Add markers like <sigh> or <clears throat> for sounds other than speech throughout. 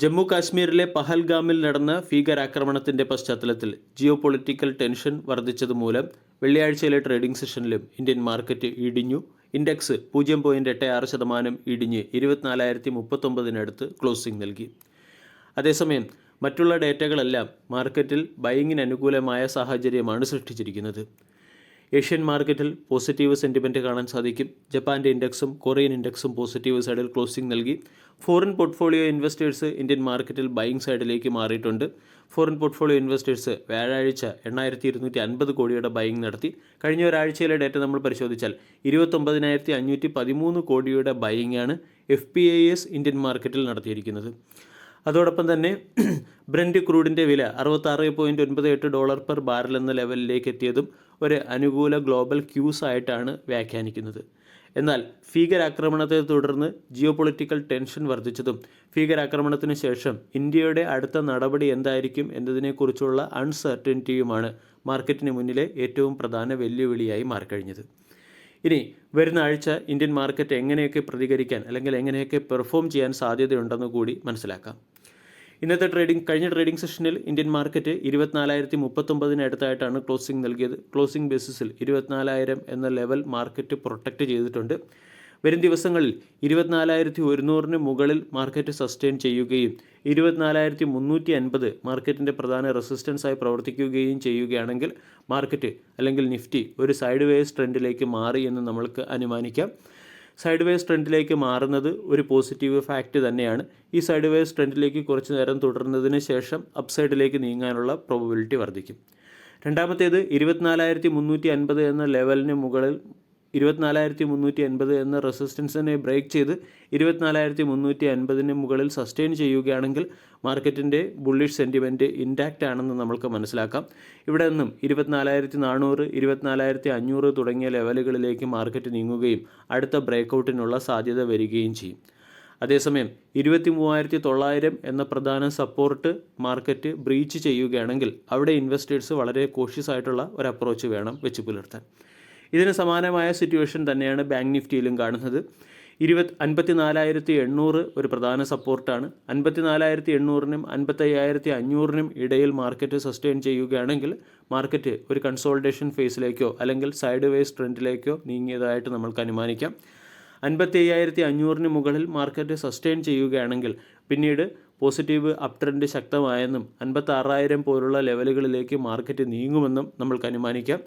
ജമ്മു കാശ്മീരിലെ പഹൽഗാമിൽ നടന്ന ഭീകരാക്രമണത്തിന്റെ പശ്ചാത്തലത്തിൽ ജിയോ പൊളിറ്റിക്കൽ ടെൻഷൻ വർദ്ധിച്ചതുമൂലം വെള്ളിയാഴ്ചയിലെ ട്രേഡിംഗ് സെഷനിലും ഇന്ത്യൻ മാർക്കറ്റ് ഇടിഞ്ഞു. ഇൻഡെക്സ് പൂജ്യം പോയിന്റ് എട്ട് ആറ് ശതമാനം ഇടിഞ്ഞ് ഇരുപത്തിനാലായിരത്തി മുപ്പത്തൊമ്പതിനടുത്ത് ക്ലോസിംഗ് നൽകി. അതേസമയം മറ്റുള്ള ഡേറ്റകളെല്ലാം മാർക്കറ്റിൽ ബൈങ്ങിന് അനുകൂലമായ സാഹചര്യമാണ് സൃഷ്ടിച്ചിരിക്കുന്നത്. ഏഷ്യൻ മാർക്കറ്റിൽ പോസിറ്റീവ് സെന്റിമെന്റ് കാണാൻ സാധിക്കും. ജപ്പാന്റെ ഇൻഡെക്സും കൊറിയൻ ഇൻഡെക്സും പോസിറ്റീവ് സൈഡിൽ ക്ലോസിംഗ് നൽകി. ഫോറിൻ പോർട്ട്ഫോളിയോ ഇൻവെസ്റ്റേഴ്സ് ഇന്ത്യൻ മാർക്കറ്റിൽ ബൈയിങ് സൈഡിലേക്ക് മാറിയിട്ടുണ്ട്. ഫോറിൻ പോർട്ട്ഫോളിയോ ഇൻവെസ്റ്റേഴ്സ് വ്യാഴാഴ്ച എണ്ണായിരത്തി ഇരുന്നൂറ്റി അൻപത് കോടിയുടെ ബൈയിങ് നടത്തി. കഴിഞ്ഞ ഒരാഴ്ചയിലെ ഡേറ്റ നമ്മൾ പരിശോധിച്ചാൽ ഇരുപത്തൊമ്പതിനായിരത്തി അഞ്ഞൂറ്റി പതിമൂന്ന് കോടിയുടെ ബൈയിങ് ആണ് F P I S Indian മാർക്കറ്റിൽ നടത്തിയിരിക്കുന്നത്. അതോടൊപ്പം തന്നെ <clears throat> ബ്രൻഡ് ക്രൂഡിന്റെ വില അറുപത്താറ് പോയിന്റ് ഒൻപത് എട്ട് ഡോളർ പെർ ബാരൽ എന്ന ലെവലിലേക്ക് എത്തിയതും ഒരു അനുകൂല ഗ്ലോബൽ ക്യൂസ് ആയിട്ടാണ് വ്യാഖ്യാനിക്കുന്നത്. എന്നാൽ ഭീകരാക്രമണത്തെ തുടർന്ന് ജിയോ പൊളിറ്റിക്കൽ ടെൻഷൻ വർദ്ധിച്ചതും ഭീകരാക്രമണത്തിന് ശേഷം ഇന്ത്യയുടെ അടുത്ത നടപടി എന്തായിരിക്കും എന്നതിനെക്കുറിച്ചുള്ള അൺസർട്ടനിറ്റിയുമാണ് മാർക്കറ്റിന് മുന്നിലെ ഏറ്റവും പ്രധാന വെല്ലുവിളിയായി മാറിക്കഴിഞ്ഞത്. ഇനി വരുന്ന ആഴ്ച ഇന്ത്യൻ മാർക്കറ്റ് എങ്ങനെയൊക്കെ പ്രതികരിക്കാൻ അല്ലെങ്കിൽ എങ്ങനെയൊക്കെ പെർഫോം ചെയ്യാൻ സാധ്യതയുണ്ടെന്ന് കൂടി മനസ്സിലാക്കാം. ഇന്നത്തെ ട്രേഡിംഗ് കഴിഞ്ഞ ട്രേഡിംഗ് സെഷനിൽ ഇന്ത്യൻ മാർക്കറ്റ് ഇരുപത്തിനാലായിരത്തി മുപ്പത്തൊമ്പതിന് അടുത്തായിട്ടാണ് ക്ലോസിംഗ് നൽകിയത്. ക്ലോസിംഗ് ബേസിസിൽ ഇരുപത്തിനാലായിരം എന്ന ലെവൽ മാർക്കറ്റ് പ്രൊട്ടക്റ്റ് ചെയ്തിട്ടുണ്ട്. വരും ദിവസങ്ങളിൽ ഇരുപത്തിനാലായിരത്തി ഒരുന്നൂറിന് മുകളിൽ മാർക്കറ്റ് സസ്റ്റെയിൻ ചെയ്യുകയും ഇരുപത്തിനാലായിരത്തി മുന്നൂറ്റി അൻപത് മാർക്കറ്റിന്റെ പ്രധാന റെസിസ്റ്റൻസായി പ്രവർത്തിക്കുകയും ചെയ്യുകയാണെങ്കിൽ മാർക്കറ്റ് അല്ലെങ്കിൽ നിഫ്റ്റി ഒരു സൈഡ് വേസ് ട്രെൻഡിലേക്ക് മാറി എന്ന് നമ്മൾക്ക് അനുമാനിക്കാം. സൈഡ് വേസ് ട്രെൻഡിലേക്ക് മാറുന്നത് ഒരു പോസിറ്റീവ് ഫാക്റ്റ് തന്നെയാണ്. ഈ സൈഡ് വേസ് ട്രെൻഡിലേക്ക് കുറച്ച് നേരം തുടർന്നതിന് ശേഷം അപ്സൈഡിലേക്ക് നീങ്ങാനുള്ള പ്രോബബിലിറ്റി വർദ്ധിക്കും. രണ്ടാമത്തേത് ഇരുപത്തിനാലായിരത്തി മുന്നൂറ്റി അൻപത് എന്ന ലെവലിന് മുകളിൽ ഇരുപത്തിനാലായിരത്തി മുന്നൂറ്റി അൻപത് എന്ന റെസിസ്റ്റൻസിനെ ബ്രേക്ക് ചെയ്ത് ഇരുപത്തിനാലായിരത്തി മുന്നൂറ്റി അൻപതിന് മുകളിൽ സസ്റ്റെയിൻ ചെയ്യുകയാണെങ്കിൽ മാർക്കറ്റിന്റെ ബുള്ളിഷ് സെന്റിമെന്റ് ഇൻടാക്റ്റ് ആണെന്ന് നമുക്ക് മനസ്സിലാക്കാം. ഇവിടെ നിന്നും ഇരുപത്തിനാലായിരത്തി നാനൂറ് ഇരുപത്തിനാലായിരത്തി അഞ്ഞൂറ് തുടങ്ങിയ ലെവലുകളിലേക്ക് മാർക്കറ്റ് നീങ്ങുകയും അടുത്ത ബ്രേക്കൗട്ടിനുള്ള സാധ്യത വരികയും ചെയ്യും. അതേസമയം ഇരുപത്തി മൂവായിരത്തി തൊള്ളായിരം എന്ന പ്രധാന സപ്പോർട്ട് മാർക്കറ്റ് ബ്രീച്ച് ചെയ്യുകയാണെങ്കിൽ അവിടെ ഇൻവെസ്റ്റേഴ്സ് വളരെ കോഷ്യസ് ആയിട്ടുള്ള ഒരു അപ്രോച്ച് വേണം വെച്ച് പുലർത്താൻ. ഇതിന് സമാനമായ സിറ്റുവേഷൻ തന്നെയാണ് ബാങ്ക് നിഫ്റ്റിയിലും കാണുന്നത്. ഇരുപത് അൻപത്തി നാലായിരത്തി എണ്ണൂറ് ഒരു പ്രധാന സപ്പോർട്ടാണ് അൻപത്തി നാലായിരത്തി എണ്ണൂറിനും അൻപത്തയ്യായിരത്തി അഞ്ഞൂറിനും ഇടയിൽ മാർക്കറ്റ് സസ്റ്റെയിൻ ചെയ്യുകയാണെങ്കിൽ മാർക്കറ്റ് ഒരു കൺസോൾട്ടേഷൻ ഫേസിലേക്കോ അല്ലെങ്കിൽ സൈഡ് വേസ് ട്രെൻഡിലേക്കോ നീങ്ങിയതായിട്ട് നമ്മൾക്ക് അനുമാനിക്കാം. അൻപത്തി അയ്യായിരത്തി അഞ്ഞൂറിന് മുകളിൽ മാർക്കറ്റ് സസ്റ്റെയിൻ ചെയ്യുകയാണെങ്കിൽ പിന്നീട് പോസിറ്റീവ് അപ് ട്രെൻഡ് ശക്തമായെന്നും അൻപത്തി ആറായിരം പോലുള്ള ലെവലുകളിലേക്ക് മാർക്കറ്റ് നീങ്ങുമെന്നും നമ്മൾക്ക് അനുമാനിക്കാം.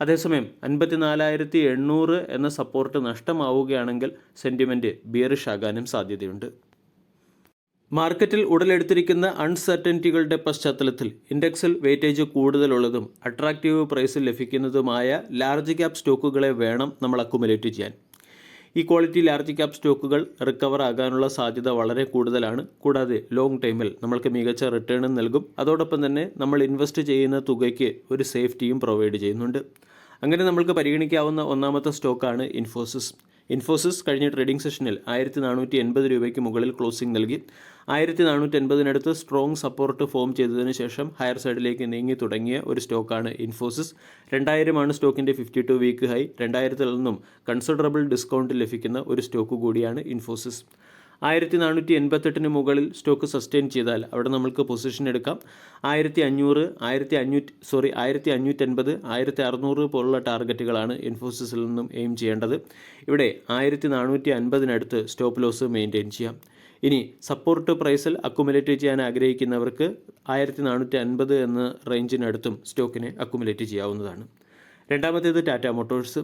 അതേസമയം അൻപത്തി നാലായിരത്തി എണ്ണൂറ് എന്ന സപ്പോർട്ട് നഷ്ടമാവുകയാണെങ്കിൽ സെന്റിമെന്റ് ബിയറിഷ് ആകാനും സാധ്യതയുണ്ട്. മാർക്കറ്റിൽ ഉടലെടുത്തിരിക്കുന്ന അൺസർട്ടനിറ്റികളുടെ പശ്ചാത്തലത്തിൽ ഇൻഡെക്സിൽ വെയിറ്റേജ് കൂടുതലുള്ളതും അട്രാക്റ്റീവ് പ്രൈസിൽ ലഭിക്കുന്നതുമായ ലാർജ് ക്യാപ് സ്റ്റോക്കുകളെ വേണം നമ്മൾ അക്കുമുലേറ്റ് ചെയ്യാൻ. ഈ ക്വാളിറ്റി ലാർജ് ക്യാപ് സ്റ്റോക്കുകൾ റിക്കവർ ആകാനുള്ള സാധ്യത വളരെ കൂടുതലാണ്. കൂടാതെ ലോങ് ടൈമിൽ നമ്മൾക്ക് മികച്ച റിട്ടേണും നൽകും. അതോടൊപ്പം തന്നെ നമ്മൾ ഇൻവെസ്റ്റ് ചെയ്യുന്ന തുകയ്ക്ക് ഒരു സേഫ്റ്റിയും പ്രൊവൈഡ് ചെയ്യുന്നുണ്ട്. അങ്ങനെ നമ്മൾക്ക് പരിഗണിക്കാവുന്ന ഒന്നാമത്തെ സ്റ്റോക്കാണ് ഇൻഫോസിസ് ഇൻഫോസിസ് കഴിഞ്ഞ ട്രേഡിംഗ് സെഷനിൽ ആയിരത്തി നാനൂറ്റി എൺപത് രൂപയ്ക്ക് മുകളിൽ ക്ലോസിംഗ് നൽകി. ആയിരത്തി നാനൂറ്റി എൺപതിനടുത്ത് സ്ട്രോങ് സപ്പോർട്ട് ഫോം ചെയ്തതിന് ശേഷം ഹയർ സൈഡിലേക്ക് നീങ്ങി തുടങ്ങിയ ഒരു സ്റ്റോക്കാണ് ഇൻഫോസിസ്. രണ്ടായിരമാണ് സ്റ്റോക്കിന്റെ ഫിഫ്റ്റി ടു വീക്ക് ഹൈ. രണ്ടായിരത്തിൽ നിന്നും കൺസിഡറബിൾ ഡിസ്കൗണ്ട് ലഭിക്കുന്ന ഒരു സ്റ്റോക്ക് കൂടിയാണ് ഇൻഫോസിസ്. ആയിരത്തി നാനൂറ്റി എൺപത്തെട്ടിന് മുകളിൽ സ്റ്റോക്ക് സസ്റ്റെയിൻ ചെയ്താൽ അവിടെ നമുക്ക് പൊസിഷൻ എടുക്കാം. ആയിരത്തി അഞ്ഞൂറ് ആയിരത്തി അഞ്ഞൂറ്റി സോറി ആയിരത്തി അഞ്ഞൂറ്റൻപത് ആയിരത്തി അറുന്നൂറ് പോലുള്ള ടാർഗറ്റുകളാണ് ഇൻഫോസിസിൽ നിന്നും എയിം ചെയ്യേണ്ടത്. ഇവിടെ ആയിരത്തി നാനൂറ്റി അൻപതിനടുത്ത് സ്റ്റോപ്പ് ലോസ് മെയിന്റെയിൻ ചെയ്യാം. ഇനി സപ്പോർട്ട് പ്രൈസിൽ അക്കുമുലേറ്റ് ചെയ്യാൻ ആഗ്രഹിക്കുന്നവർക്ക് ആയിരത്തി നാനൂറ്റി അൻപത് എന്ന റേഞ്ചിനടുത്തും സ്റ്റോക്കിനെ അക്കുമുലേറ്റ് ചെയ്യാവുന്നതാണ്. രണ്ടാമത്തേത് ടാറ്റ മോട്ടോഴ്സ്.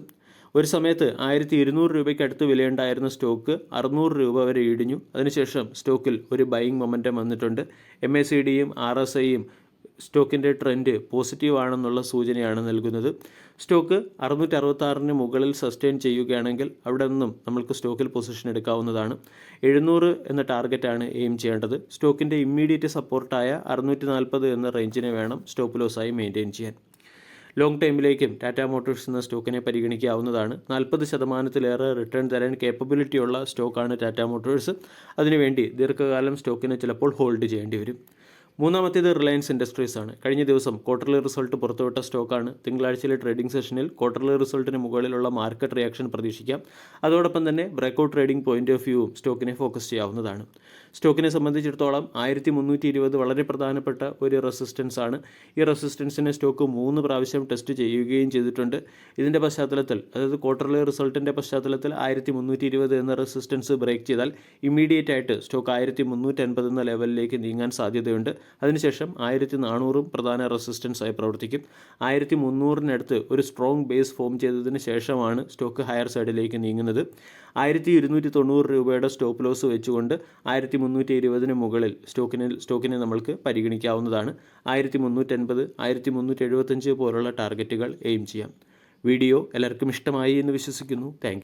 ഒരു സമയത്ത് ആയിരത്തി ഇരുന്നൂറ് രൂപയ്ക്ക് അടുത്ത് വിലയുണ്ടായിരുന്ന സ്റ്റോക്ക് അറുന്നൂറ് രൂപ വരെ ഇടിഞ്ഞു. അതിനുശേഷം സ്റ്റോക്കിൽ ഒരു ബൈയിങ് മൊമെന്റം വന്നിട്ടുണ്ട്. എം എ സി ഡിയും ആർ എസ് ഐയും സ്റ്റോക്കിന്റെ ട്രെൻഡ് പോസിറ്റീവ് ആണെന്നുള്ള സൂചനയാണ് നൽകുന്നത്. സ്റ്റോക്ക് അറുന്നൂറ്റി അറുപത്താറിന് മുകളിൽ സസ്റ്റെയിൻ ചെയ്യുകയാണെങ്കിൽ അവിടെ നിന്നും നമ്മൾക്ക് സ്റ്റോക്കിൽ പൊസിഷൻ എടുക്കാവുന്നതാണ്. എഴുന്നൂറ് എന്ന ടാർഗറ്റാണ് എയിം ചെയ്യേണ്ടത്. സ്റ്റോക്കിന്റെ ഇമ്മീഡിയറ്റ് സപ്പോർട്ടായ അറുന്നൂറ്റി നാൽപ്പത് എന്ന റേഞ്ചിനെ വേണം സ്റ്റോപ്പ് ലോസായി മെയിന്റെയിൻ ചെയ്യാൻ. ലോങ് ടൈമിലേക്കും ടാറ്റ മോട്ടോഴ്സ് എന്ന സ്റ്റോക്കിനെ പരിഗണിക്കാവുന്നതാണ്. നാൽപ്പത് ശതമാനത്തിലേറെ റിട്ടേൺ തരാൻ കേപ്പബിലിറ്റിയുള്ള സ്റ്റോക്കാണ് ടാറ്റ മോട്ടോഴ്സ്. അതിനുവേണ്ടി ദീർഘകാലം സ്റ്റോക്കിനെ ചിലപ്പോൾ ഹോൾഡ് ചെയ്യേണ്ടി വരും. മൂന്നാമത്തേത് റിലയൻസ് ഇൻഡസ്ട്രീസ് ആണ്. കഴിഞ്ഞ ദിവസം ക്വാർട്ടർലി റിസൾട്ട് പുറത്തുവിട്ട സ്റ്റോക്കാണ് തിങ്കളാഴ്ചയിലെ ട്രേഡിംഗ് സെഷനിൽ ക്വാർട്ടർലി റിസൾട്ടിന് മുകളിലുള്ള മാർക്കറ്റ് റിയാക്ഷൻ പ്രതീക്ഷിക്കാം. അതോടൊപ്പം തന്നെ ബ്രേക്കൗട്ട് ട്രേഡിംഗ് പോയിന്റ് ഓഫ് വ്യൂവും സ്റ്റോക്കിനെ ഫോക്കസ് ചെയ്യാവുന്നതാണ്. സ്റ്റോക്കിനെ സംബന്ധിച്ചിടത്തോളം ആയിരത്തി മുന്നൂറ്റി ഇരുപത് വളരെ പ്രധാനപ്പെട്ട ഒരു റെസിസ്റ്റൻസ് ആണ്. ഈ റെസിസ്റ്റൻസിനെ സ്റ്റോക്ക് മൂന്ന് പ്രാവശ്യം ടെസ്റ്റ് ചെയ്യുകയും ചെയ്തിട്ടുണ്ട്. ഇതിന്റെ പശ്ചാത്തലത്തിൽ അതായത് ക്വാർട്ടർലി റിസൾട്ടിന്റെ പശ്ചാത്തലത്തിൽ ആയിരത്തി മുന്നൂറ്റി ഇരുപത് എന്ന റെസിസ്റ്റൻസ് ബ്രേക്ക് ചെയ്താൽ ഇമ്മീഡിയറ്റ് ആയിട്ട് സ്റ്റോക്ക് ആയിരത്തി മുന്നൂറ്റി അൻപത് എന്ന ലെവലിലേക്ക് നീങ്ങാൻ സാധ്യതയുണ്ട്. അതിനുശേഷം ആയിരത്തി നാനൂറും പ്രധാന റെസിസ്റ്റൻസ് ആയി പ്രവർത്തിക്കും. ആയിരത്തി മുന്നൂറിനടുത്ത് ഒരു സ്ട്രോങ് ബേസ് ഫോം ചെയ്തതിന് ശേഷമാണ് സ്റ്റോക്ക് ഹയർ സൈഡിലേക്ക് നീങ്ങുന്നത്. ആയിരത്തി ഇരുന്നൂറ്റി തൊണ്ണൂറ് രൂപയുടെ സ്റ്റോപ്പ് ലോസ് വെച്ചുകൊണ്ട് ആയിരത്തി മുന്നൂറ്റി ഇരുപതിന് മുകളിൽ സ്റ്റോക്കിനെ സ്റ്റോക്കിനെ നമ്മൾക്ക് പരിഗണിക്കാവുന്നതാണ്. ആയിരത്തി മുന്നൂറ്റൻപത് ആയിരത്തി മുന്നൂറ്റി എഴുപത്തഞ്ച് പോലുള്ള ടാർഗറ്റുകൾ എയിം ചെയ്യാം. വീഡിയോ എല്ലാവർക്കും ഇഷ്ടമായി എന്ന് വിശ്വസിക്കുന്നു. താങ്ക്